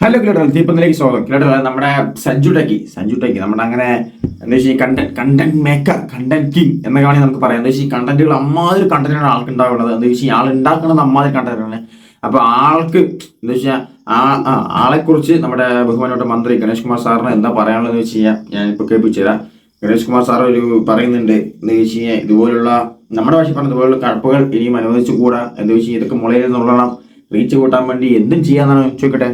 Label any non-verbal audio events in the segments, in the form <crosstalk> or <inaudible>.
Hello കിലട്ടൽ ദീപത്തിലേക്ക് സ്വാഗതം. കിലട്ടൽ നമ്മുടെ Sanju techie. Sanju techie നമ്മുടെ അങ്ങനെ എന്താ വെച്ചാൽ content content maker content king എന്നൊക്കെ വേണമെങ്കിൽ നമുക്ക് പറയാം. എന്താ വെച്ചാൽ കണ്ടന്റുകൾ അമ്മാതിരി കണ്ടന്റാണ് ആൾക്ക് ഉണ്ടാവുന്നത്. എന്താ വെച്ചാൽ ആൾ ഉണ്ടാക്കുന്നത് അമ്മാതിരി കണ്ടന്റാണ് അപ്പൊ ആൾക്ക് എന്താ വെച്ചാൽ ആ ആ, ആളെക്കുറിച്ച് നമ്മുടെ ബഹുമാനപ്പെട്ട മന്ത്രി ഗണേഷ് കുമാർ സാറിന് എന്താ പറയാനുള്ളതെന്ന് വെച്ച് കഴിഞ്ഞാൽ ഞാനിപ്പോൾ കേൾപ്പിച്ചു തരാം. ഗണേഷ് കുമാർ സാർ ഒരു പറയുന്നുണ്ട് എന്താ വെച്ച് കഴിഞ്ഞാൽ ഇതുപോലുള്ള നമ്മുടെ ഭാഷ പറഞ്ഞ ഇതുപോലുള്ള കടപ്പുകൾ ഇനിയും അനുവദിച്ചുകൂടാ എന്താ വെച്ച് കഴിഞ്ഞാൽ ഇതൊക്കെ മുളയിൽ നിന്നുള്ളണം. റീച്ച് കൂട്ടാൻ വേണ്ടി എന്തും ചെയ്യാന്നാണ് ചോദിക്കട്ടെ?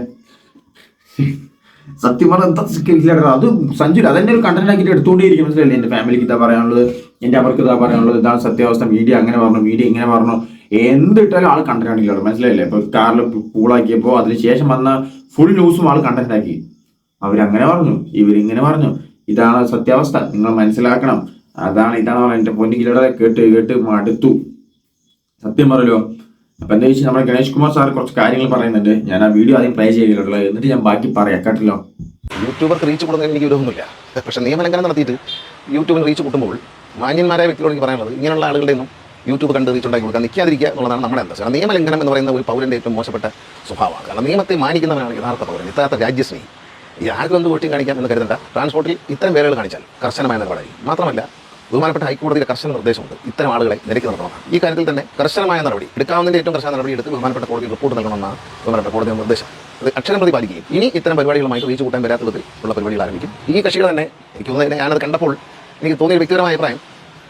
സത്യം പറഞ്ഞാൽ എന്താ സ്കില്ലായിട്ട് അത് സഞ്ജു അതെന്നെ ഒരു കണ്ടന്റ് ആക്കിയിട്ട് എടുത്തുകൊണ്ടേയിരിക്കും മനസ്സിലല്ലേ എന്റെ ഫാമിലിക്ക് ഇതാ പറയാനുള്ളത് എന്റെ അവർക്ക് ഇതാ പറയാനുള്ളത് ഇതാണ് സത്യാവസ്ഥ മീഡിയ അങ്ങനെ പറഞ്ഞു മീഡിയ ഇങ്ങനെ പറഞ്ഞു. എന്തിട്ടാലും ആൾ കണ്ടന്റ് ആണെങ്കിലും മനസ്സിലായില്ലേ? ഇപ്പൊ കാറിൽ പൂളാക്കിയപ്പോ അതിനുശേഷം വന്ന ഫുൾ ന്യൂസും ആൾ കണ്ടന്റ് ആക്കി. അവരങ്ങനെ പറഞ്ഞു ഇവരിങ്ങനെ പറഞ്ഞു. ഇതാണ് സത്യാവസ്ഥ നിങ്ങൾ മനസ്സിലാക്കണം. അതാണ് ഇതാണ്. എന്റെ പൊന്നിക്കിലൂടെ കേട്ട് കേട്ട് മടുത്തു. സത്യം പറയലോ അപ്പൊ എന്താ വെച്ചാൽ നമ്മുടെ ഗണേഷ് കുമാർ സാർ കുറച്ച് കാര്യങ്ങൾ പറയുന്നുണ്ട്. ഞാൻ ആ വീഡിയോ ആദ്യം പ്ലേ ചെയ്യുകയുള്ളൂ എന്നിട്ട് ഞാൻ ബാക്കി പറയാം. കേട്ടല്ലോ? യൂട്യൂബർക്ക് റീച്ച് കൂടുന്നതിന് എനിക്ക് വിരോധമൊന്നുമില്ല. പക്ഷേ നിയമലംഘനം നടത്തിയിട്ട് യൂട്യൂബിൽ റീച്ച് കൂട്ടുമ്പോൾ മാന്യന്മാരായ വ്യക്തികളോട് എനിക്ക് പറയാനുള്ളത് ഇങ്ങനെയുള്ള ആളുകളുടെ ഒന്നും യൂട്യൂബ് കണ്ട് റീച്ച് ഉണ്ടാക്കി കൊടുക്കാൻ നിൽക്കാതിരിക്കുക എന്നുള്ളതാണ് നമ്മുടെ എന്താ കാരണം നിയമലംഘനം എന്ന് പറയുന്ന ഒരു പൗരന്റെ ഏറ്റവും മോശപ്പെട്ട സ്വഭാവമാണ്. കാരണം നിയമത്തെ മാനിക്കുന്നവനാണ് യഥാർത്ഥ പൗരൻ യഥാർത്ഥ രാജ്യസ്നേഹി. ഈ ആർക്കും എന്ത് വോട്ടിങ് കാണിക്കാം എന്ന് കരുതണ്ട. ട്രാൻസ്പോർട്ടിൽ ഇത്തരം പേരുകൾ കാണിച്ചാൽ കർശനമായ നിലപാടായി മാത്രമല്ല ബഹുമാനപ്പെട്ട ഹൈക്കോടതിയുടെ കർശന നിർദ്ദേശമുണ്ട്. ഇത്തരം ആളുകളെ നിരക്കി നിർത്തണം. ഈ കാര്യത്തിൽ തന്നെ കർശനമായ നടപടി എടുക്കാവുന്നതിന്റെ ഏറ്റവും കർശന നടപടി എടുത്ത് ബഹുമാനപ്പെട്ട കോടതി റിപ്പോർട്ട് നൽകണമെന്നാണ് ബഹുമാനപ്പെട്ട കോടതിയുടെ നിർദ്ദേശം. അത് അക്ഷരം പ്രതി പാലിക്കുകയും ഇനി ഇത്തരം പരിപാടികളുമായി വീഴ്ച കൂട്ടാൻ വരാത്ത വിധത്തിൽ ഉള്ള പരിപാടികൾ ആരംഭിക്കും. ഈ കക്ഷികൾ തന്നെ എനിക്ക് തോന്നുന്നത് ഞാനത് കണ്ടപ്പോൾ എനിക്ക് തോന്നിയ വ്യക്തിപരമായ അഭിപ്രായം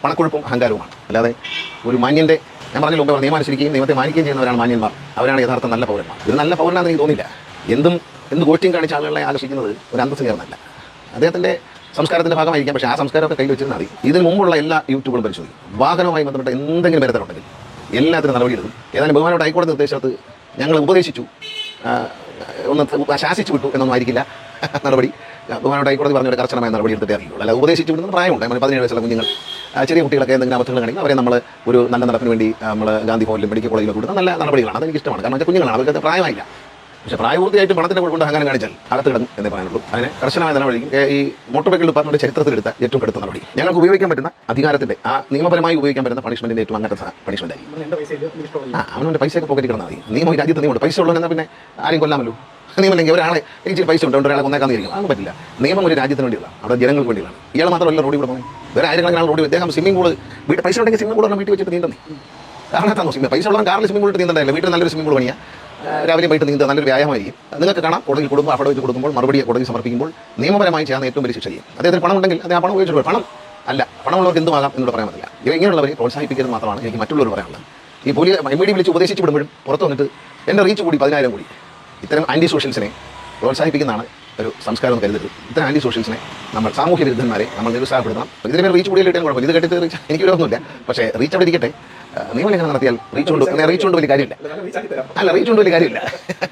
പണക്കൊഴുപ്പും അഹങ്കാരവുമാണ്. അല്ലാതെ ഒരു മാന്യന്റെ ഞാൻ പറഞ്ഞ ലോകം നിയമം അനുസരിക്കുകയും നിയമത്തെ മാനിക്കുകയും ചെയ്യുന്നവരാണ് മാന്യന്മാർ. അവരാണ് യഥാർത്ഥ നല്ല പൗരന്മാർ. ഇത് നല്ല പൗരനാണെന്ന് എനിക്ക് തോന്നില്ല എന്തും എന്ത് ഗോഷ്ടിയും കാണിച്ച ആളുകളെ ആകർഷിക്കുന്നത് ഒരു അന്തസ്സുകേർന്നല്ല അദ്ദേഹത്തിന്റെ സംസ്കാരത്തിന്റെ ഭാഗമായിരിക്കാം പക്ഷേ ആ സംസ്കാരമൊക്കെ കയ്യിൽ വെച്ചിരുന്നാൽ മതി. ഇതിന് മുമ്പുള്ള എല്ലാ യൂട്യൂബുകളും പരിശോധിക്കും. വാഹനവുമായി ബന്ധപ്പെട്ട എന്തെങ്കിലും ബന്ധമുണ്ടെങ്കിൽ എല്ലാത്തിനും നടപടിയെടുക്കും. ഏതായാലും ബഹുമാനോട് ഹൈക്കോടതി നിർദ്ദേശത്ത് ഞങ്ങൾ ഉപദേശിച്ചു. ഒന്ന് ശാസിച്ചു വിട്ടു എന്നൊന്നും ആയിരിക്കില്ല <laughs> നടപടി. ബഹുമാനോട് ഹൈക്കോടതി പറഞ്ഞ കർശനമായ നടപടി എടുത്തിട്ടേ അറിയുള്ളൂ. അല്ല ഉപദേശിച്ചു വിടുന്ന പ്രായമുണ്ട്. നമ്മൾ പതിനേഴ് വയസ്സുള്ള കുഞ്ഞുങ്ങൾ ചെറിയ കുട്ടികളൊക്കെ എന്തെങ്കിലും അബദ്ധങ്ങൾ കാണിക്കും അവരെ നമ്മൾ ഒരു നല്ല നടപ്പിന് വേണ്ടി നമ്മൾ ഗാന്ധി ഭവനിലും മെഡിക്കൽ കോളേജിലും കൊടുക്കുന്ന നല്ല നടപടികളാണ്. അതെനിക്ക് ഇഷ്ടമാണ്. കാരണം വെച്ചാൽ കുഞ്ഞുങ്ങളാണ്. അവർക്ക് പ്രായമായില്ല. പക്ഷേ പ്രായപൂർത്തിയായിട്ട് പണത്തിന്റെ കൊണ്ട് അങ്ങനെ കാണിച്ചാൽ അകത്ത് കിടന്ന് എന്നേ പറയാനുള്ളൂ. അതിനെ കർശനമായ നടപടി ഈ മോട്ടോർ വെഹിക്കിൾ ഡിപ്പാർട്ട്മെന്റ് ചരിത്രത്തിലെടുത്ത ഏറ്റവും കടുത്ത നടപടി. ഞങ്ങൾക്ക് ഉപയോഗിക്കാൻ പറ്റുന്ന അധികാരത്തിന്റെ ആ നിയമപരമായി ഉപയോഗിക്കാൻ പറ്റുന്ന പണിഷ്മെന്റിന്റെ ഏറ്റവും അങ്ങനത്തെ പണിഷ്മെന്റ് ആയിരിക്കും. ആ അവനവന്റെ പൈസയൊക്കെ പോക്കറ്റിൽ കിടന്നാൽ മതി. നിയമം രാജ്യത്ത് നിയമമുണ്ട്. പൈസ ഉള്ളവനെന്നാൽ പിന്നെ ആരെയും കൊല്ലാമല്ലോ? നിയമമില്ലെങ്കിൽ ഒരാളെ എനിക്ക് പൈസ ഉണ്ട്. ഒരാളെ കൊന്നേക്കാന്ന് അതൊന്നും പറ്റില്ല. നിയമം ഒരു രാജ്യത്തിന് വേണ്ടിയുള്ള അവിടെ ജനങ്ങൾക്ക് വേണ്ടിയാണ് ഇയാൾ മാത്രമല്ല റോഡിൽ കൂടെ പോകുന്നത് വേറെ ആയിരക്കണക്കിന് ആൾ റോഡിൽ അദ്ദേഹം സ്വിമ്മിംഗ് പൂൾ വീട്ടിൽ പൈസ ഉണ്ടെങ്കിൽ സ്വിമ്മിംഗ് പൂൾ വീട്ടിൽ വെച്ചിട്ട് നീന്തണേ കാരണത്താണോ സ്വിമ്മിംഗ് പൈസ ഉള്ള കാറിൽ സ്വിമ്മിംഗ് പൂളിട്ട് നീന്തണ്ടല്ലോ വീട്ടിൽ നല്ലൊരു സ്വിമ്മിംഗ് പൂൾ പണിയാ. രാവിലെ വൈകിട്ട് നീന്തുക നല്ലൊരു വ്യായാമമായിരിക്കും. നിങ്ങൾക്ക് കാണാം കോടതിയിൽ കൊടുക്കുമ്പോൾ വെച്ച് കൊടുക്കുമ്പോൾ മറുപടി കോടതി സമർപ്പിക്കുമ്പോൾ നിയമപരമായി ചെയ്യാൻ ഏറ്റവും വലിയ ശിക്ഷ ചെയ്യും. അദ്ദേഹത്തിന് പണം ഉണ്ടെങ്കിൽ അദ്ദേഹം പണം ഉപയോഗിച്ചിട്ട് പണം അല്ല പണമുള്ളവർക്ക് എന്തുമാകാം എന്നോട് പറയാൻ പറ്റില്ല. ഇവ ഇങ്ങനെയുള്ളവരെ പ്രോത്സാഹിപ്പിക്കുന്നത് മാത്രമാണ് എനിക്ക് മറ്റുള്ളവർ പറയാനുള്ളത്. ഈ പോലീസ് എം വിളിച്ച് ഉപദേശിച്ച് വിടുമ്പോഴും പുറത്ത് വന്നിട്ട് എന്റെ റീച്ച് കൂടി പതിനായിരം കൂടി. ഇത്തരം ആന്റി സോഷ്യൽസിനെ പ്രോത്സാഹിപ്പിക്കുന്നതാണ് ഒരു സംസ്കാരം എന്ന് കരുതരുത്. ഇത്തരം ആന്റി സോഷ്യൽസിനെ നമ്മൾ സാമൂഹ്യ വിരുദ്ധന്മാരെ നമ്മൾ നിരുത്സാഹപ്പെടുത്തണം. ഇതിനെ റീച്ച് കിട്ടാൻ കുഴപ്പമില്ല. ഇത് കേട്ടിട്ട് റീച്ച് എനിക്ക് വിരോധമൊന്നുമില്ല പക്ഷേ റീച്ച് അവിടെ ഇരിക്കട്ടെ. നിയമലംഘനം നടത്തിയാൽ റീച്ച് കൊണ്ട് റീച്ച് കൊണ്ട് വലിയ കാര്യമില്ല. അല്ല റീച്ച് കൊണ്ട് വലിയ കാര്യമില്ല.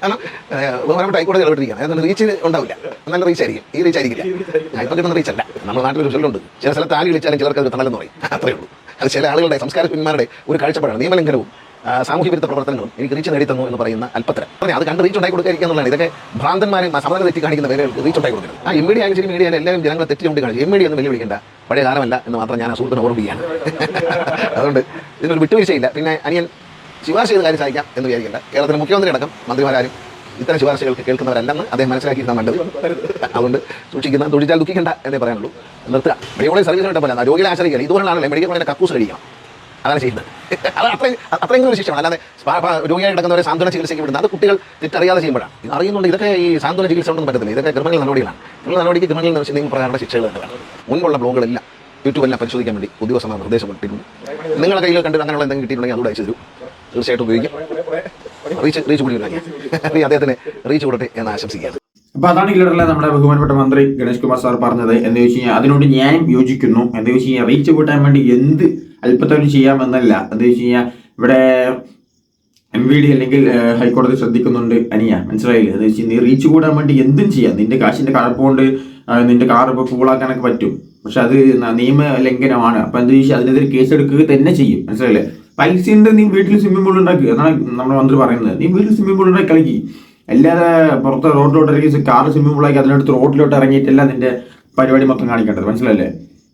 കാരണം ഹൈക്കോടതി ഇടപെട്ടിരിക്കുകയാണ് അതായത് റീച്ച് ഉണ്ടാവില്ല. നല്ല റീച്ച് ആയിരിക്കും. ഈ റീച്ച് ആയിരിക്കില്ല. ഇപ്പം കിട്ടുന്ന റീച്ച് അല്ല. നമ്മുടെ നാട്ടിലൊരു ചൊല്ലുണ്ട് ചില സ്ഥലത്ത് ആളി വിളിച്ചാലും ചിലർക്ക് അത് തണലെന്ന് പറയും. അത്രയേ ഉള്ളൂ. അത് ചില ആളുകളുടെ സംസ്കാര സംസ്കാരന്മാരുടെ ഒരു കാഴ്ചപ്പാടാണ്. നിയമലംഘനവും സാമൂഹ്യ വിരുദ്ധ പ്രവർത്തനങ്ങളും എനിക്ക് റീച്ച് നേടിത്തന്നു എന്ന് പറയുന്ന അല്പത്തരം. പറഞ്ഞാൽ അത് കണ്ട് റീച്ച് ഉണ്ടായി കൊടുക്കുക എന്നുള്ളതാണ്. ഇതൊക്കെ ഭ്രാന്തന്മാരെ സമതല തെറ്റി കാണിക്കുന്ന പേരെ റീച്ച് ഉണ്ടായി കൊടുക്കുന്നത് ആ എം ഡി ആയാലും ശരി മീഡിയ എല്ലാവരും ജനങ്ങളെ തെറ്റി കൊണ്ട് കാണിച്ചു എം ഡി ഒന്നും വെല്ലുവിളിക്കേണ്ട. പഴയ കാലമല്ല എന്ന് മാത്രം ഞാൻ ആ സുഹൃത്തിനെ ഓർമ്മിക്കുകയാണ് അതുകൊണ്ട് ഇതിനൊരു വിട്ടുവീഴ്ചയില്ല. പിന്നെ അനിയൻ ശുപാർശ ചെയ്ത് കാര്യം സാധിക്കാം എന്ന് വിചാരിക്കേണ്ട. കേരളത്തിലെ മുഖ്യമന്ത്രി അടക്കം മന്ത്രിമാരും ഇത്തരം ശുപാർശകൾക്ക് കേൾക്കുന്നവരല്ലെന്ന് അദ്ദേഹം മനസ്സിലാക്കിയിരുന്ന നല്ലത് അതുകൊണ്ട് സൂക്ഷിക്കുന്ന തൊഴിച്ചാൽ ദുഃഖിക്കേണ്ട എന്നേ പറയാനുള്ളൂ. നിർത്തുക. മെഡിക്കൽ കോളേജ് സർവീസിനായിട്ട് പോലെ. രോഗികളെ ആശ്രയിക്കുക ഇതുപോലെയാണല്ലോ മെഡിക്കൽ കക്കൂസ് കഴിക്കണം അതാണ് ചെയ്യുന്നത്. അത് അത്രയും അത്രയും ഒരു ശിക്ഷമാണ് അല്ലാതെ രോഗിയായി കിടക്കുന്നവരെ സാന്ത്വന ചികിത്സയ്ക്ക് വിടുന്നത്. അത് കുട്ടികൾ തെറ്ററിയാതെ ചെയ്യുമ്പോഴാണ്. അറിയുന്നുണ്ട്. ഇതൊക്കെ ഈ സാന്ത്വന ചികിത്സ ഉണ്ടെന്ന് പറ്റത്തില്ല. ഇതൊക്കെ ക്രിമിനൽ നടപടികളാണ്. ക്രിമിനൽ നടപടിക്ക് ക്രിമിനൽ നിയമപ്രകാരമുള്ള ശിക്ഷകൾ തന്നെ മുൻപുള്ള ബ്ലോഗുകളില്ല. യൂട്യൂബെല്ലാം പരിശോധിക്കാൻ വേണ്ടി ഉദ്യോഗസ്ഥന്മാർ നിർദ്ദേശം ഇട്ടിട്ടുണ്ട് നിങ്ങളുടെ കയ്യിൽ കണ്ടിട്ട് അങ്ങനെയുള്ള എന്തെങ്കിലും കിട്ടിയിട്ടുണ്ടെങ്കിൽ അതുകൂടെ അയച്ചു തരൂ. തീർച്ചയായിട്ടും ഉപയോഗിക്കും. റീച്ച് റീച്ച് കൂടി അദ്ദേഹത്തിന് റീച്ച് കൂടട്ടെ എന്ന് ആശംസിക്കുകയാണ്. അപ്പൊ അതാണ് ഇല്ലറല്ല നമ്മുടെ ബഹുമാനപ്പെട്ട മന്ത്രി ഗണേഷ് കുമാർ സാർ പറഞ്ഞത്. എന്ന് വെച്ച് കഴിഞ്ഞാൽ അതിനോട് ന്യായം യോജിക്കുന്നു. എന്ന് വെച്ച് കഴിഞ്ഞാൽ റീച്ച് കൂട്ടാൻ വേണ്ടി എന്ത് അല്പത്തവരും ചെയ്യാമെന്നല്ല. എന്ന് വെച്ച് കഴിഞ്ഞാൽ ഇവിടെ എം വി ഡി അല്ലെങ്കിൽ ഹൈക്കോടതി ശ്രദ്ധിക്കുന്നുണ്ട് അനിയ. മനസ്സിലായില്ലേ? എന്ന് വെച്ചാൽ നീ റീച്ച് കൂടാൻ വേണ്ടി എന്തും ചെയ്യാം. നിന്റെ കാശിന്റെ കഴപ്പുകൊണ്ട് കൊണ്ട് നിന്റെ കാർ ഇപ്പോൾ കൂളാക്കാനൊക്കെ പറ്റും. പക്ഷെ അത് നിയമ ലംഘനമാണ്. അപ്പൊ എന്താ വെച്ചാൽ അതിനെതിരെ കേസെടുക്കുക തന്നെ ചെയ്യും. മനസ്സിലായില്ലേ? പൈസ ഉണ്ട് നീ വീട്ടിൽ സ്വിമ്മിംഗ് പൂൾ ഉണ്ടാക്കുക എന്നാണ് നമ്മുടെ മന്ത്രി പറയുന്നത്. നീ വീട്ടിൽ സ്വിമ്മിംഗ് പൂൾ ഉണ്ടാക്കി കളിക്കി. അല്ലാതെ പുറത്ത് റോഡിലോട്ട് ഇറങ്ങി കാർ പൂളാക്കി അതിനടുത്ത് റോഡിലോട്ട് ഇറങ്ങിയിട്ടല്ല നിന്റെ പരിപാടി മൊത്തം കാണിക്കേണ്ടത്. മനസ്സിലല്ലേ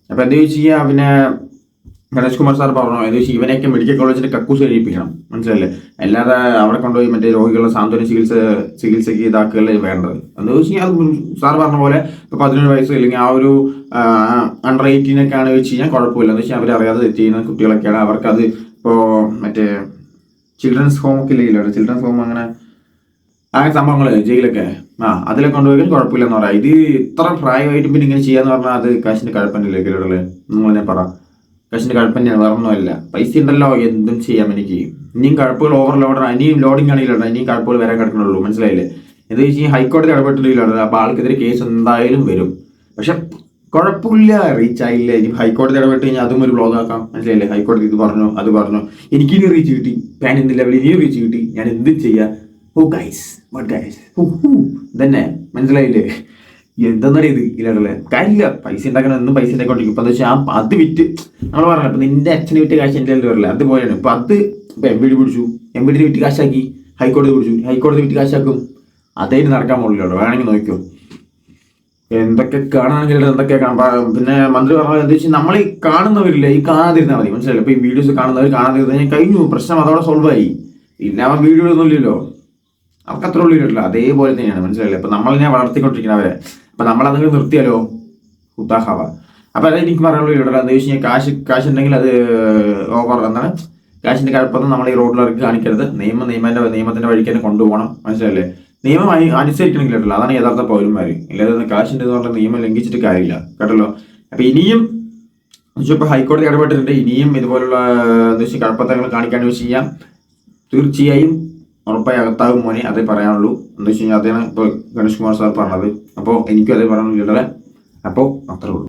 അപ്പൊ എന്താ വെച്ച് കഴിഞ്ഞാൽ പിന്നെ ഗണേഷ് കുമാർ സാർ പറഞ്ഞു എന്താ വെച്ചാൽ ഇവനെയൊക്കെ മെഡിക്കൽ കോളേജിന്റെ കക്കൂസ് കഴിപ്പിക്കണം. മനസ്സിലല്ലേ അല്ലാതെ അവിടെ കൊണ്ടുപോയി മറ്റേ രോഗികളുടെ സാന്ത്വന ചികിത്സ ചികിത്സയ്ക്ക് ഇതാക്കുകയല്ലേ വേണ്ടത്. എന്താ വെച്ച് അത് സാർ പറഞ്ഞ പോലെ ഇപ്പൊ പതിനേഴ് വയസ്സ് അല്ലെങ്കിൽ ആ ഒരു അണ്ടർ എയ്റ്റീനൊക്കെ ആണ് വെച്ച് കഴിഞ്ഞാൽ കുഴപ്പമില്ല. എന്ന് വെച്ചാൽ അവരറിയാതെ തെറ്റ് ചെയ്യുന്ന കുട്ടികളൊക്കെയാണ്. അവർക്കത് ഇപ്പോൾ മറ്റേ ചിൽഡ്രൻസ് ഹോം ഒക്കെ ഇല്ലല്ലോ ചിൽഡ്രൻസ് ഹോം അങ്ങനെ അങ്ങനെ സംഭവങ്ങൾ ജയിലൊക്കെ ആ അതിലൊക്കെ കൊണ്ടുപോയി കുഴപ്പമില്ലെന്ന് പറയാം. ഇത് ഇത്ര പ്രായമായിട്ട് പിന്നെ ഇങ്ങനെ ചെയ്യാന്ന് പറഞ്ഞാൽ അത് കാശിന്റെ കഴപ്പനല്ലേ കിലോടല്ലേ നിങ്ങൾ തന്നെ പറ. കാശിന്റെ കഴപ്പന്നെയാണ് വേറെ ഒന്നുമല്ല പൈസ ഉണ്ടല്ലോ എന്തും ചെയ്യാം എനിക്ക്. ഇനിയും കഴപ്പുകൾ ഓവർലോഡ് ഇനിയും ലോഡിംഗ് ആണെങ്കിലുണ്ട് ഇനിയും കഴപ്പുകൾ വരാൻ കിടക്കണുള്ളൂ മനസ്സിലായില്ലേ? എന്താ വെച്ചാൽ ഹൈക്കോടതി ഇടപെട്ടിട്ടില്ല അപ്പോൾ ആൾക്കെതിരെ കേസ് എന്തായാലും വരും. പക്ഷെ കുഴപ്പമില്ല. റീച്ച് ആയില്ല? ഇനി ഹൈക്കോടതി ഇടപെട്ട് കഴിഞ്ഞാൽ അതും ഒരു ബ്ലോഗ് ആക്കാം. മനസ്സിലായില്ലേ? ഹൈക്കോടതി ഇത് പറഞ്ഞു അത് പറഞ്ഞു. എനിക്കിനി റീച്ച് കിട്ടി. ഞാൻ ഇന്ന് ലെവലിൽ ഇനിയും റീച്ച് കിട്ടി. ഞാൻ എന്ത് ചെയ്യാ. ഓ ഗൈസ് ഗൈസ് തന്നെ മനസ്സിലായില്ലേ? എന്തെന്നറിയ ഇത്? ഇല്ലാടല്ലേ കാര്യമില്ല. പൈസ ഉണ്ടാക്കണം. എന്നും പൈസ ഉണ്ടാക്കിക്കൊണ്ടിരിക്കും ഇപ്പൊ എന്താ വെച്ചാൽ അത് വിറ്റ്. നമ്മൾ പറഞ്ഞു ഇപ്പൊ നിന്റെ അച്ഛനെ വിറ്റ് കാശ് എന്റെ കയ്യിൽ വരില്ല അതുപോലെയാണ്. ഇപ്പൊ അത് ഇപ്പൊ എം ബി ഡി പിടിച്ചു. എം ഡി വിറ്റ് കാശാക്കി. ഹൈക്കോടതി പിടിച്ചു. ഹൈക്കോടതി വിറ്റ് കാശാക്കും. അതേ നടക്കാൻ പോകില്ലല്ലോ വേണമെങ്കിൽ നോക്കിയോ എന്തൊക്കെ കാണാണെങ്കിൽ എന്തൊക്കെ കാണാം. പിന്നെ മന്ത്രി പറഞ്ഞത് എന്താ വെച്ചാൽ നമ്മൾ ഈ കാണുന്നവരില്ല ഈ കാണാതിരുന്നാൽ മതി. മനസ്സിലായില്ല? ഇപ്പൊ ഈ വീഡിയോസ് കാണുന്നവർ കാണാതിരുന്നാൽ കഴിഞ്ഞു. പ്രശ്നം അതോടെ സോൾവ് ആയി. അവൻ വീഡിയോ ഒന്നും അവർക്ക് അത്ര കിട്ടില്ല അതേപോലെ തന്നെയാണ്. മനസ്സിലായില്ലേ? അപ്പൊ നമ്മളിനെ വളർത്തിക്കൊണ്ടിരിക്കുന്നവരെ അപ്പൊ നമ്മൾ അതങ്ങ് നിർത്തിയാലോ? ഉത്താഹാവ അപ്പൊ അത് എനിക്ക് പറയാനുള്ള ഇടല എന്താ വെച്ച് കഴിഞ്ഞാൽ കാശ് കാശ് ഉണ്ടെങ്കിൽ അത് ഓവർ എന്താണ്? കാശിന്റെ കഴപ്പൊന്നും നമ്മൾ ഈ റോഡിലിറക്കി കാണിക്കരുത്. നിയമം നിയമന്റെ നിയമത്തിന്റെ വഴിക്ക് തന്നെ കൊണ്ടുപോകണം. മനസ്സിലല്ലേ നിയമം അനു- അനുസരിക്കണമെങ്കിൽ കേട്ടല്ലോ അതാണ് യഥാർത്ഥ പൗരന്മാർ ഇല്ലാതെ കാശിന്റെ എന്ന് പറഞ്ഞ നിയമം ലംഘിച്ചിട്ട് കാര്യമില്ല. കേട്ടല്ലോ? അപ്പൊ ഇനിയും ഇപ്പൊ ഹൈക്കോടതി ഇടപെട്ടിട്ടുണ്ട്. ഇനിയും ഇതുപോലുള്ള കഴപ്പത്തങ്ങൾ കാണിക്കാൻ വെച്ച് കഴിഞ്ഞാൽ തീർച്ചയായും ഉറപ്പായി അകത്താകും മോനെ അതേ പറയാനുള്ളൂ. എന്താ വെച്ച് കഴിഞ്ഞാൽ അതാണ് ഇപ്പോൾ ഗണേഷ് കുമാർ സാർ പറഞ്ഞത്. അപ്പോൾ എനിക്കും അതേ പറയാനുള്ളൂ അപ്പോൾ അത്രേ ഉള്ളൂ.